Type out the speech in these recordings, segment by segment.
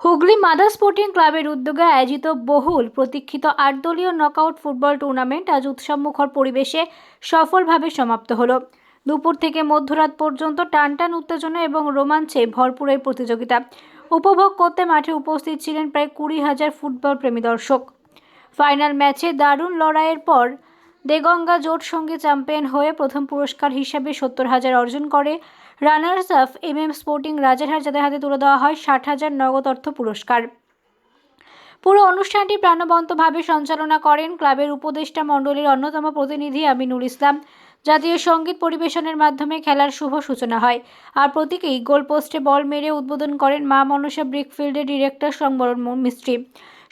Hooghly mother sporting ক্লাবের উদ্যোগে আয়োজিত বহুল প্রতীক্ষিত আট দলীয় নকআউট ফুটবল টুর্নামেন্ট আজ উৎসবমুখর পরিবেশে সফলভাবে সমাপ্ত হলো। দুপুর থেকে মধ্যরাত পর্যন্ত টানটান উত্তেজনা এবং রোমাঞ্চে ভরপুর এই প্রতিযোগিতা। উপভোগ করতে মাঠে উপস্থিত ছিলেন প্রায় কুড়ি হাজার ফুটবল প্রেমী দর্শক। ফাইনাল ম্যাচে দারুণ লড়াইয়ের পর দেগঙ্গা জোট সঙ্গে চ্যাম্পিয়ন হয়ে প্রথম পুরস্কার হিসাবে সত্তর হাজার অর্জন করে। Runners up M M sporting Rajarhat যাদের হাতে তুলে দেওয়া হয় ষাট হাজার নগদ অর্থ পুরস্কার। পুরো অনুষ্ঠানটি প্রাণবন্তভাবে সঞ্চালনা করেন ক্লাবের উপদেষ্টা মণ্ডলীর অন্যতম প্রতিনিধি আমিনুল ইসলাম। জাতীয় সংগীত পরিবেশনের মাধ্যমে খেলার শুভ সূচনা হয়। আর প্রতীকেই গোলপোস্টে বল মেরে উদ্বোধন করেন মা মনসা ব্রিকফিল্ডের ডিরেক্টর সংবরণ মিস্ত্রি।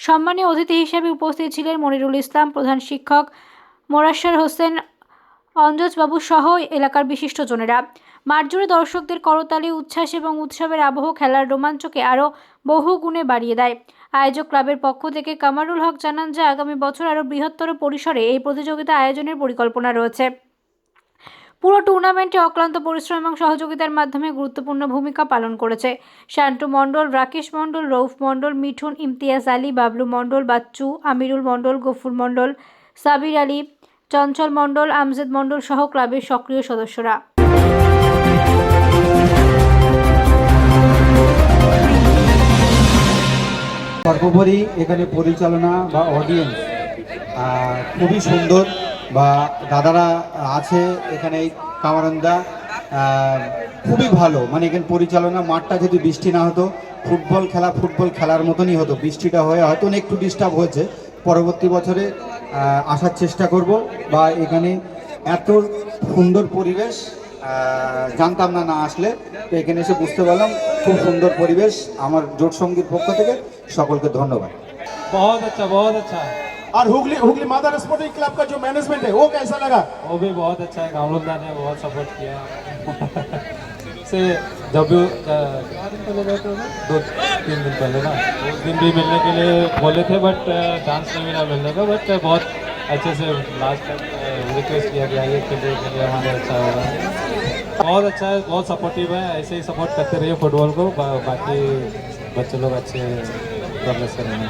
সম্মানীয় অতিথি হিসেবে উপস্থিত ছিলেন মনিরুল ইসলাম, প্রধান শিক্ষক মোরাশ্বর হোসেন, অঞ্জজবাবু সহ এলাকার বিশিষ্টজনেরা মাঠ জুড়ে দর্শকদের করতালি, উচ্ছ্বাস এবং উৎসবের আবহ খেলার রোমাঞ্চকে আরও বহু গুণে বাড়িয়ে দেয়। আয়োজক ক্লাবের পক্ষ থেকে কামারুল হক জানান যে, আগামী বছর আরও বৃহত্তর পরিসরে এই প্রতিযোগিতা আয়োজনের পরিকল্পনা রয়েছে। পুরো টুর্নামেন্টে অক্লান্ত পরিশ্রম এবং সহযোগিতার মাধ্যমে গুরুত্বপূর্ণ ভূমিকা পালন করেছে। শান্টু মণ্ডল, রাকেশ মণ্ডল রৌফ মণ্ডল, মিঠুন, ইমতিয়াজ আলী, বাবলু মণ্ডল, বাচ্চু, আমিরুল মণ্ডল, গফুর মণ্ডল সাবির আলী, চঞ্চল মণ্ডল, আমজেদ মণ্ডল সহ ক্লাবের সক্রিয় সদস্যরা। সর্বোপরি এখানে পরিচালনা বা অডিয়েন্স খুবই সুন্দর বা দাদারা আছে এখানে, কামারন্দা খুবই ভালো। মানে এখানে পরিচালনা মাঠটা যদি বৃষ্টি না হতো, ফুটবল খেলা ফুটবল খেলার মতনই হতো। বৃষ্টিটা হয়ে হয়তো একটু ডিস্টার্ব হয়েছে। পরবর্তী বছরে আসার চেষ্টা করব বা এখানে এত সুন্দর পরিবেশ আহ, জানতাম না না আসলে তো এখানে এসে বুঝতে পারলাম খুব সুন্দর পরিবেশ আমার জোট সঙ্গীর পক্ষ থেকে সকলকে ধন্যবাদ बहुत अच्छा बहुत अच्छा और हुगली हुगली मादर स्पोर्टिंग क्लब का जो मैनेजमेंट है वो कैसा लगा वो भी बहुत अच्छा है कामरुद्दा ने बहुत सपोर्ट किया से जब? दो, तीन दिन पहले ना? उस दिन भी मिलने के लिए बोले थे बट चांस नहीं मिला मिलने का बट बहुत अच्छे से लास्ट तक रिक्वेस्ट किया कि आइए खेलिए खेलिए हमारे अच्छा होगा बहुत अच्छा है, बहुत सपोर्टिव है, ऐसे ही सपोर्ट करते रहिए फुटबॉल को बाकी बच्चे लोग अच्छे प्रोग्रेस करेंगे